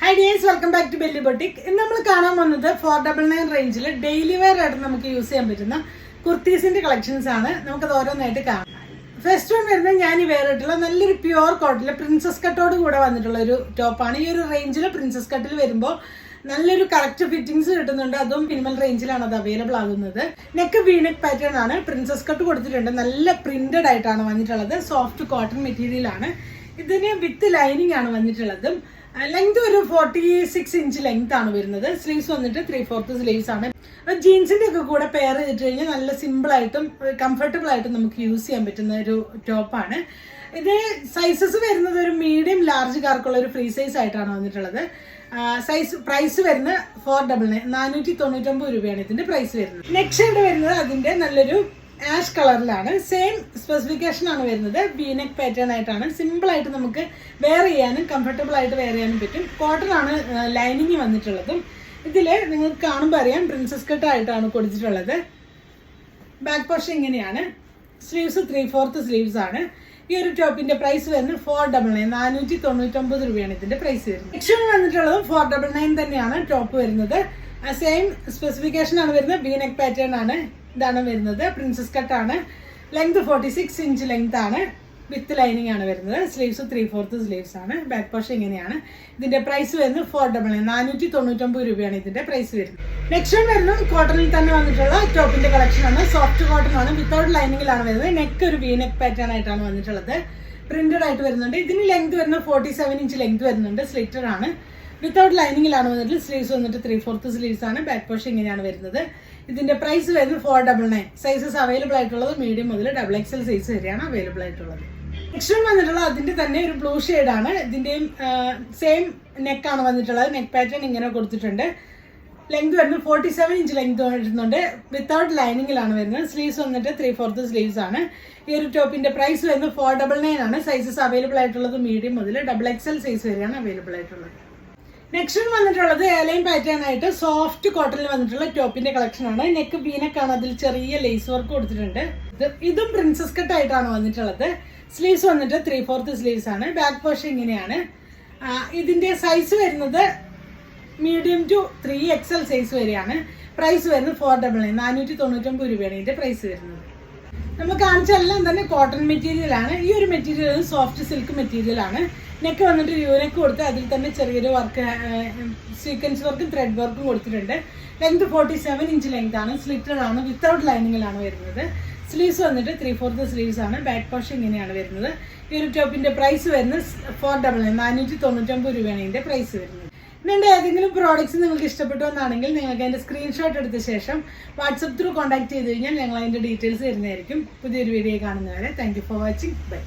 Hi dears welcome back to Belly Boutique ഇന്ന് നമ്മൾ കാണാൻ വന്നത് ഫോർ ഡബിൾ നയൻ റേഞ്ചിൽ ഡെയിലി വെയർ ആയിട്ട് നമുക്ക് യൂസ് ചെയ്യാൻ പറ്റുന്ന കുർത്തീസിന്റെ കളക്ഷൻസ് ആണ്. നമുക്കത് ഓരോന്നായിട്ട് കാണാം. ഫസ്റ്റ് വൺ വരുന്നത് ഞാൻ ഈ നല്ലൊരു പ്യുവർ കോട്ടിൽ പ്രിൻസസ് കട്ടോട് കൂടെ വന്നിട്ടുള്ള ഒരു ടോപ്പാണ് ഈ ഒരു റേഞ്ചിൽ പ്രിൻസസ് കട്ടിൽ വരുമ്പോൾ നല്ലൊരു കറക്റ്റ് ഫിറ്റിംഗ്സ് കിട്ടുന്നുണ്ട്. അതും മിനിമൽ റേഞ്ചിലാണ് അത് അവൈലബിൾ ആകുന്നത്. നെക്ക് വീണക് പാറ്റേൺ ആണ്. പ്രിൻസസ് കട്ട് കൊടുത്തിട്ടുണ്ട്. നല്ല പ്രിന്റഡ് ആയിട്ടാണ് വന്നിട്ടുള്ളത്. സോഫ്റ്റ് കോട്ടൺ മെറ്റീരിയൽ ആണ്. ഇതിന് വിത്ത് ലൈനിങ് ആണ് വന്നിട്ടുള്ളത്. ലെങ്ത് ഒരു ഫോർട്ടി സിക്സ് ഇഞ്ച് ലെങ്ത് ആണ് വരുന്നത്. സ്ലീവ്സ് വന്നിട്ട് ത്രീ ഫോർത്ത് സ്ലീവ്സ് ആണ്. ജീൻസിന്റെ ഒക്കെ കൂടെ പെയർ ചെയ്തിട്ട് കഴിഞ്ഞാൽ നല്ല സിമ്പിൾ ആയിട്ടും കംഫർട്ടബിൾ ആയിട്ടും നമുക്ക് യൂസ് ചെയ്യാൻ പറ്റുന്ന ഒരു ടോപ്പാണ് ഇത് സൈസസ് വരുന്നത് ഒരു മീഡിയം ലാർജ് കാർക്കുള്ള ഒരു ഫ്രീ സൈസ് ആയിട്ടാണ് വന്നിട്ടുള്ളത്. സൈസ് പ്രൈസ് വരുന്നത് ഫോർ ഡബിൾ നയൻ നാനൂറ്റി തൊണ്ണൂറ്റൊമ്പത് രൂപയാണ് ഇതിന്റെ പ്രൈസ് വരുന്നത്. നെക്സ്റ്റ് ഷെയ്ഡ് വരുന്നത് അതിന്റെ നല്ലൊരു ആഷ് കളറിലാണ്. സെയിം സ്പെസിഫിക്കേഷൻ ആണ് വരുന്നത്. ബീനെക്ക് പാറ്റേൺ ആയിട്ടാണ്. സിമ്പിൾ ആയിട്ട് നമുക്ക് വെയർ ചെയ്യാനും കംഫർട്ടബിൾ ആയിട്ട് വെയർ ചെയ്യാനും പറ്റും. കോട്ടൺ ആണ് ലൈനിങ് വന്നിട്ടുള്ളതും. ഇതിൽ നിങ്ങൾക്ക് കാണുമ്പോൾ അറിയാം പ്രിൻസസ് കട്ട് ആയിട്ടാണ് കൊടുത്തിട്ടുള്ളത്. ബാക്ക് പോർഷൻ ഇങ്ങനെയാണ്. സ്ലീവ്സ് ത്രീ ഫോർത്ത് സ്ലീവ്സ് ആണ്. ഈ ഒരു ടോപ്പിന്റെ പ്രൈസ് വരുന്നത് ഫോർ ഡബിൾ നയൻ നാനൂറ്റി തൊണ്ണൂറ്റൊമ്പത് രൂപയാണ് ഇതിന്റെ പ്രൈസ് വരുന്നത്. നെക്സ്റ്റ് വന്നിട്ടുള്ളത് ഫോർ ഡബിൾ നയൻ തന്നെയാണ് ടോപ്പ് വരുന്നത്. സെയിം സ്പെസിഫിക്കേഷൻ ആണ് വരുന്നത്. ബീനെക് പാറ്റേൺ ആണ്. ഇതാണ് വരുന്നത്. പ്രിൻസസ് കട്ട് ആണ്. Length forty six inch length ആണ്. വിത്ത് ലൈനിങ് ആണ് വരുന്നത്. സ്ലീവ്സ് ത്രീ ഫോർത്ത് സ്ലീവ്സ് ആണ്. ബാക്ക് പോർഷൻ ഇങ്ങനെയാണ്. ഇതിന്റെ പ്രൈസ് വരുന്നത് ഫോർ ഡബിൾ നയൻ നാനൂറ്റി തൊണ്ണൂറ്റൊമ്പത് രൂപയാണ് ഇതിന്റെ പ്രൈസ് വരുന്നത്. നെക്സ്റ്റ് വരുന്നത് കോട്ടണിൽ തന്നെ വന്നിട്ടുള്ള ടോപ്പിന്റെ കളക്ഷൻ ആണ്. സോഫ്റ്റ് കോട്ടൺ ആണ്. വിത്തൗട്ട് ലൈനിങ്ങിലാണ് വരുന്നത്. നെക്ക് ഒരു വി നെക്ക് പാറ്റേൺ ആയിട്ടാണ് വന്നിട്ടുള്ളത്. പ്രിന്റഡ് ആയിട്ട് വരുന്നുണ്ട്. ഇതിന് ലെങ്ത് വരുന്നത് ഫോർട്ടി സെവൻ ഇഞ്ച് ലെങ്ത് വരുന്നുണ്ട്. സ്ലിറ്റർ ആണ്. വിത്തൗട്ട് ലൈനിങ്ങിലാണ് വന്നിട്ട് സ്ലീവ്സ് വന്നിട്ട് ത്രീ ഫോർത്ത് സ്ലീവ്സ് ആണ്. ബാക്ക് പോർഷൻ ഇങ്ങനെയാണ് വരുന്നത്. ഇതിന്റെ പ്രൈസ് വരുന്നത് four double nine sizes available ആയിട്ടുള്ളത് മീഡിയം മുതൽ ഡബിൾ എക്സൽ സൈസ് വരെയാണ് അവൈലബിൾ ആയിട്ടുള്ളത്. നെക്സ്റ്റ് വന്നിട്ടുള്ളത് അതിന്റെ തന്നെ ഒരു ബ്ലൂ ആണ്. ഇതിന്റെയും സെയിം നെക്കാണ് വന്നിട്ടുള്ളത്. നെക്ക് പാറ്റേൺ ഇങ്ങനെ കൊടുത്തിട്ടുണ്ട്. ലെങ്ത് വരുന്നത് ഫോർട്ടി സെവൻ ഇഞ്ച് ലെങ്ത് വരുന്നുണ്ട് വിത്തൗട്ട് ലൈനിങ്ങിലാണ് വരുന്നത്. സ്ലീവ്സ് വന്നിട്ട് ത്രീ ഫോർത്ത് സ്ലീവ്സ് ആണ്. ഈ ഒരു ടോപ്പിന്റെ പ്രൈസ് വരുന്നത് ഫോർ ഡബിൾ നയൻ ആണ് സൈസസ് അവൈലബിൾ ആയിട്ടുള്ളത് മീഡിയം മുതൽ ഡബിൾ എക്സൽ സൈസ് വരെയാണ് അവൈലബിൾ ആയിട്ടുള്ളത്. നെക്സ്റ്റ് വന്നിട്ടുള്ളത് ഏലൈൻ പാറ്റേൺ ആയിട്ട് സോഫ്റ്റ് കോട്ടണിൽ വന്നിട്ടുള്ള ടോപ്പിന്റെ കളക്ഷൻ ആണ്. നെക്ക് ബീനക്കാണ് അതിൽ ചെറിയ ലേസ് വർക്ക് കൊടുത്തിട്ടുണ്ട്. ഇത് പ്രിൻസസ് കട്ട് ആയിട്ടാണ് വന്നിട്ടുള്ളത്. സ്ലീവ്സ് വന്നിട്ട് ത്രീ ഫോർത്ത് സ്ലീവ്സ് ആണ്. ബാക്ക് പോർഷൻ ഇങ്ങനെയാണ്. ഇതിന്റെ സൈസ് വരുന്നത് medium to three XL size വരെയാണ്. പ്രൈസ് വരുന്നത് ഫോർ ഡബിൾ നയൻ നാനൂറ്റി തൊണ്ണൂറ്റൊമ്പത് രൂപയാണ് ഇതിന്റെ പ്രൈസ് വരുന്നത്. നമ്മൾ കാണിച്ച എല്ലാം തന്നെ കോട്ടൺ മെറ്റീരിയൽ ആണ്. ഈ ഒരു മെറ്റീരിയൽ സോഫ്റ്റ് സിൽക്ക് മെറ്റീരിയൽ ആണ്. നെക്ക് വന്നിട്ട് യൂനെക്ക് കൊടുത്ത് അതിൽ തന്നെ ചെറിയൊരു വർക്ക് സീക്വൻസ് വർക്കും ത്രെഡ് വർക്കും കൊടുത്തിട്ടുണ്ട്. Length forty seven inch length ആണ്. സ്ലിറ്റഡ് ആണ്. വിത്തൗട്ട് ലൈനിങ്ങിലാണ് വരുന്നത്. സ്ലീവ്സ് വന്നിട്ട് ത്രീ ഫോർത്ത് സ്ലീവ്സ് ആണ്. ബാക്ക് പോർഷൻ ഇങ്ങനെയാണ് വരുന്നത്. ഈ ഒരു ടോപ്പിന്റെ പ്രൈസ് വരുന്നത് ഫോർ ഡബിൾ നയൻ നാനൂറ്റി തൊണ്ണൂറ്റൊമ്പത് രൂപയാണ് ഇതിന്റെ പ്രൈസ് വരുന്നത്. നിങ്ങളുടെ ഏതെങ്കിലും പ്രോഡക്റ്റ്സ് നിങ്ങൾക്ക് ഇഷ്ടപ്പെട്ടു എന്നാണെങ്കിൽ നിങ്ങൾക്ക് അതിന്റെ സ്ക്രീൻഷോട്ട് എടുത്ത ശേഷം വാട്സപ്പ് ത്രൂ കോൺടാക്ട് ചെയ്ത് കഴിഞ്ഞാൽ ഞങ്ങൾ അതിന്റെ ഡീറ്റെയിൽസ് തരുന്നതായിരിക്കും. പുതിയൊരു വീഡിയോ കാണുന്നവരെ താങ്ക് ഫോർ വാച്ചിങ് ബൈ